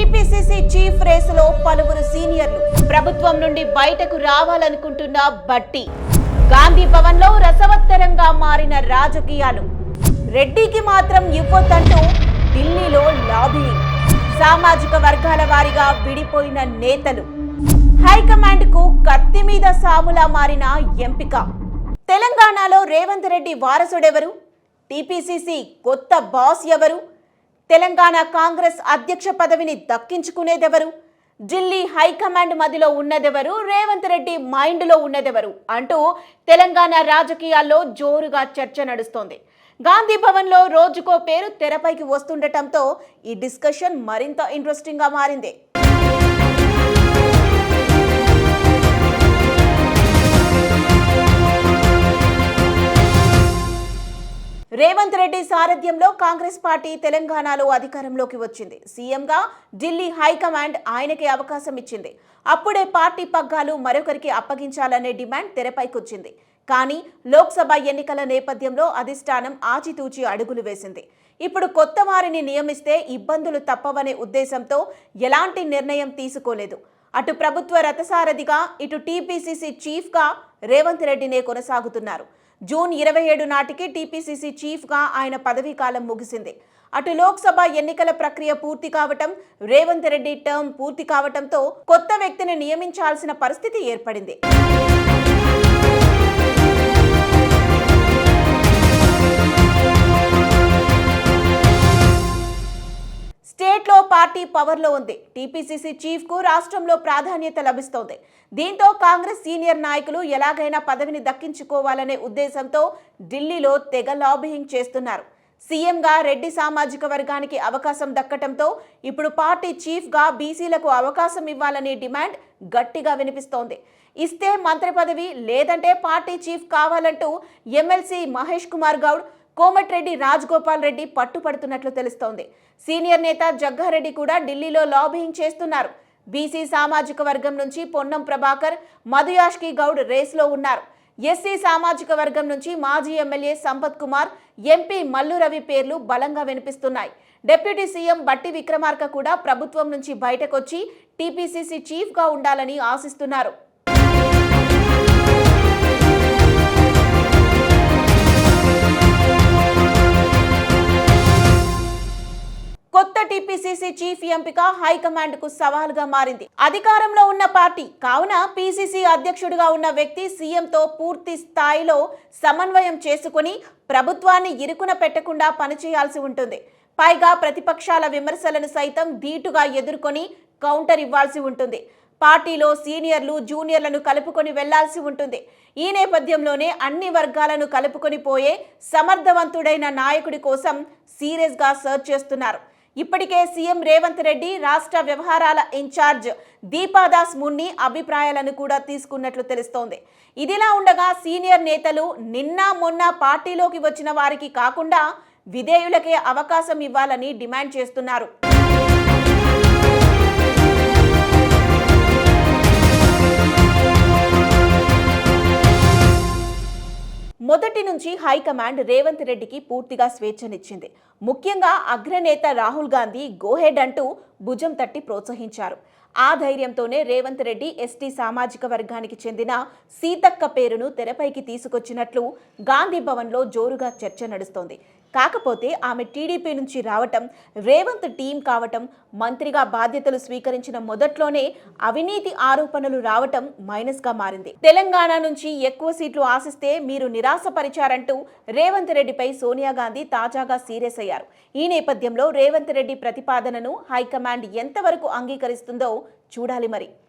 TPCC chief రేసులో పలువురు సీనియర్లు ప్రభుత్వం నుండి బయటకు రావాలనుకుంటున్న బట్టి. గాంధీ భవన్లో రసవత్తరంగా మారిన రాజకీయాలు. రెడ్డికి మాత్రం ఇవ్వొద్దంటూ ఢిల్లీలో లాబింగ్ సామాజిక వర్గాల వారీగా విడిపోయిన నేతలు. హైకమాండ్కు కత్తి మీద సాములా మారిన ఎంపిక. తెలంగాణలో రేవంత్ రెడ్డి వారసుడెవరు? టీపీసీసీ కొత్త బాస్ ఎవరు? తెలంగాణ కాంగ్రెస్ అధ్యక్ష పదవిని దక్కించుకునేదెవరు? ఢిల్లీ హైకమాండ్ మదిలో ఉన్నదెవరు? రేవంత్ రెడ్డి మైండ్లో ఉన్నదెవరు? అంటూ తెలంగాణ రాజకీయాల్లో జోరుగా చర్చ నడుస్తోంది. గాంధీ భవన్లో రోజుకో పేరు తెరపైకి వస్తుండటంతో ఈ డిస్కషన్ మరింత ఇంట్రెస్టింగ్గా మారింది. రేవంత్ రెడ్డి సారథ్యంలో కాంగ్రెస్ పార్టీ తెలంగాణలో అధికారంలోకి వచ్చింది. సీఎంగా ఢిల్లీ హైకమాండ్ ఆయనకి అవకాశం ఇచ్చింది. అప్పుడే పార్టీ పగ్గాలు మరొకరికి అప్పగించాలనే డిమాండ్ తెరపైకొచ్చింది. కానీ లోక్సభ ఎన్నికల నేపథ్యంలో అధిష్టానం ఆచితూచి అడుగులు వేసింది. ఇప్పుడు కొత్త వారిని నియమిస్తే ఇబ్బందులు తప్పవనే ఉద్దేశంతో ఎలాంటి నిర్ణయం తీసుకోలేదు. అటు ప్రభుత్వ రథసారథిగా ఇటు టీపీసీసీ చీఫ్గా రేవంత్ రెడ్డినే కొనసాగుతున్నారు. జూన్ ఇరవై ఏడు నాటికి టీపీసీసీ చీఫ్గా ఆయన పదవీ కాలం ముగిసింది. అటు లోక్సభ ఎన్నికల ప్రక్రియ పూర్తి కావటం రేవంత్ రెడ్డి టర్మ్ పూర్తి కావటంతో కొత్త వ్యక్తిని నియమించాల్సిన పరిస్థితి ఏర్పడింది. పార్టీ పవర్లో ఉంది. టీపీసీసీ చీఫ్కు రాష్ట్రంలో ప్రాధాన్యత లభిస్తోంది. దీంతో కాంగ్రెస్ సీనియర్ నాయకులు ఎలాగైనా పదవిని దక్కించుకోవాలనే ఉద్దేశంతో ఢిల్లీలో తెగ లాబింగ్ చేస్తున్నారు. సీఎంగా రెడ్డి సామాజిక వర్గానికి అవకాశం దక్కటంతో ఇప్పుడు పార్టీ చీఫ్గా బీసీలకు అవకాశం ఇవ్వాలనే డిమాండ్ గట్టిగా వినిపిస్తోంది. ఇస్తే మంత్రి పదవి లేదంటే పార్టీ చీఫ్ కావాలంటూ ఎమ్మెల్సీ మహేష్ కుమార్ గౌడ్ కోమటిరెడ్డి రాజగోపాల్ రెడ్డి పట్టుపడుతున్నట్లు తెలుస్తోంది. సీనియర్ నేత జగ్గారెడ్డి కూడా ఢిల్లీలో లాబింగ్ చేస్తున్నారు. బీసీ సామాజిక వర్గం నుంచి పొన్నం ప్రభాకర్ మధుయాష్కి గౌడ్ రేస్లో ఉన్నారు. ఎస్సీ సామాజిక వర్గం నుంచి మాజీ ఎమ్మెల్యే సంపత్ కుమార్ ఎంపీ మల్లు రవి పేర్లు బలంగా వినిపిస్తున్నాయి. డిప్యూటీ సీఎం బట్టి విక్రమార్క కూడా ప్రభుత్వం నుంచి బయటకొచ్చి టీపీసీసీ చీఫ్గా ఉండాలని ఆశిస్తున్నారు. టీపీసీసీ చీఫ్ ఎంపిక హైకమాండ్కు సవాల్గా మారింది. అధికారంలో ఉన్న పార్టీ కావున పీసీసీ అధ్యక్షుడిగా ఉన్న వ్యక్తి సీఎంతో పూర్తి స్థాయిలో సమన్వయం చేసుకుని ప్రభుత్వాన్ని ఇరుకున పెట్టకుండా పనిచేయాల్సి ఉంటుంది. పైగా ప్రతిపక్షాల విమర్శలను సైతం ధీటుగా ఎదుర్కొని కౌంటర్ ఇవ్వాల్సి ఉంటుంది. పార్టీలో సీనియర్లు జూనియర్లను కలుపుకొని వెళ్ళాల్సి ఉంటుంది. ఈ నేపథ్యంలోనే అన్ని వర్గాలను కలుపుకొని పోయే సమర్థవంతుడైన నాయకుడి కోసం సీరియస్గా సర్చ్ చేస్తున్నారు. ఇప్పటికే సీఎం రేవంత్ రెడ్డి రాష్ట్ర వ్యవహారాల ఇన్ఛార్జ్ దీపాదాస్ మున్ని అభిప్రాయాలను కూడా తీసుకున్నట్లు తెలుస్తోంది. ఇదిలా ఉండగా సీనియర్ నేతలు నిన్న మొన్న పార్టీలోకి వచ్చిన వారికి కాకుండా విధేయులకే అవకాశం ఇవ్వాలని డిమాండ్ చేస్తున్నారు. మొదటి నుంచి హైకమాండ్ రేవంత్ రెడ్డికి పూర్తిగా స్వేచ్ఛనిచ్చింది. ముఖ్యంగా అగ్రనేత రాహుల్ గాంధీ గోహెడ్ అంటూ భుజం తట్టి ప్రోత్సహించారు. ఆ ధైర్యంతోనే రేవంత్ రెడ్డి ఎస్టీ సామాజిక వర్గానికి చెందిన సీతక్క పేరును తెరపైకి తీసుకొచ్చినట్లు గాంధీ భవన్లో జోరుగా చర్చ నడుస్తోంది. కాకపోతే ఆమె టీడీపీ నుంచి రావటం రేవంత్ టీం కావటం మంత్రిగా బాధ్యతలు స్వీకరించిన మొదట్లోనే అవినీతి ఆరోపణలు రావటం మైనస్గా మారింది. తెలంగాణ నుంచి ఎక్కువ సీట్లు ఆశిస్తే మీరు నిరాశపరిచారంటూ రేవంత్ రెడ్డిపై సోనియా గాంధీ తాజాగా సీరియస్ అయ్యారు. ఈ నేపథ్యంలో రేవంత్ రెడ్డి ప్రతిపాదనను హైకమాండ్ ఎంతవరకు అంగీకరిస్తుందో చూడాలి మరి.